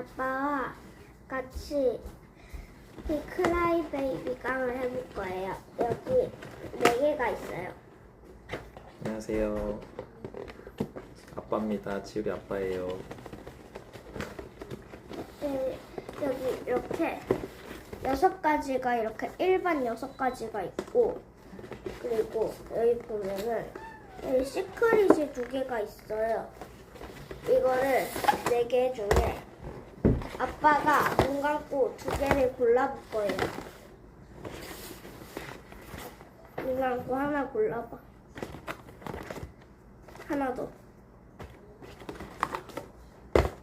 아빠와 같이 이 크라이 베이비 깡을 해볼 거예요. 여기 네 개가 있어요. 안녕하세요. 아빠입니다. 지율이 아빠예요. 네, 여기 이렇게 여섯 가지가 이렇게 일반 여섯 가지가 있고 그리고 여기 보면은 여기 시크릿이 두 개가 있어요. 이거를 네 개 중에 아빠가 눈 감고 두 개를 골라볼 거예요. 눈 감고 하나 골라봐. 하나 더.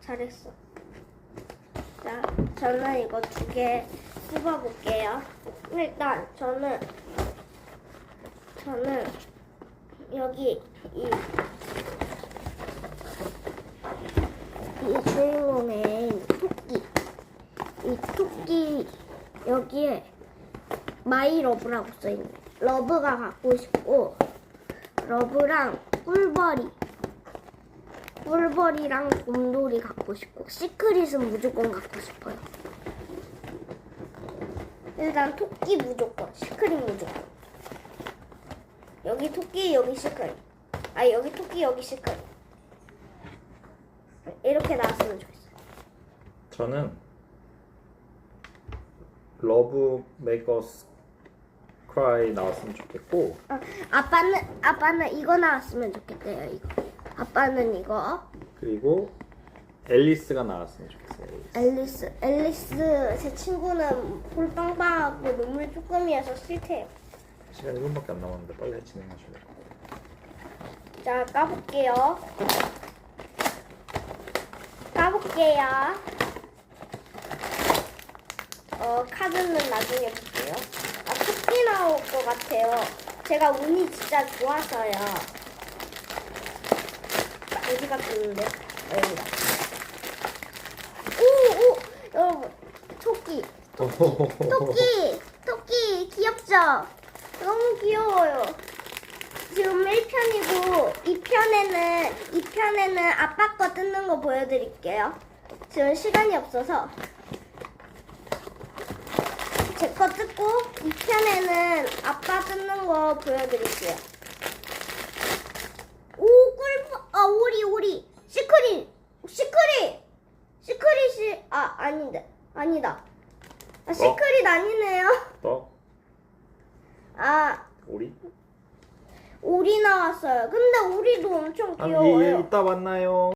잘했어. 자, 저는 이거 두 개 뽑아볼게요. 일단 저는 저는 여기 이, 이 이 토끼 여기에 마이 러브라고 써있네. 러브가 갖고 싶고 러브랑 꿀벌이 꿀벌이랑 곰돌이 갖고 싶고 시크릿은 무조건 갖고 싶어요. 일단 토끼 무조건, 시크릿 무조건. 여기 토끼, 여기 시크릿. 아 여기 토끼, 여기 시크릿. 이렇게 나왔으면 좋겠어요. 저는 러브 메이커스 크라이 나왔으면 좋겠고 아, 아빠는 아빠는 이거 나왔으면 좋겠대요. 이거. 아빠는 이거. 그리고 앨리스가 나왔으면 좋겠어요. 앨리스. 앨리스, 앨리스 제 친구는 볼빵빵하고 눈물 조금이어서 싫대요. 시간 1분밖에 안 남았는데 빨리 같아요. 자, 까볼게요. 까볼게요. 어, 카드는 나중에 볼게요. 아, 토끼 나올 것 같아요. 제가 운이 진짜 좋아서요. 어디 갔는데? 여기다. 오, 오! 여러분, 토끼. 토끼! 토끼! 귀엽죠? 너무 귀여워요. 지금 1편이고 2편에는 2편에는 아빠 거 뜯는 거 보여드릴게요. 지금 시간이 없어서 제 거 뜯고 2편에는 아빠 뜯는 거 보여드릴게요. 오, 꿀, 아, 오리, 오리. 시크릿, 시크릿, 시크릿이, 아, 아닌데, 아니다. 아, 시크릿 아니네요. 떡, 아, 오리. 오리 나왔어요. 근데 오리도 엄청 아, 귀여워요. 예, 이따 만나요.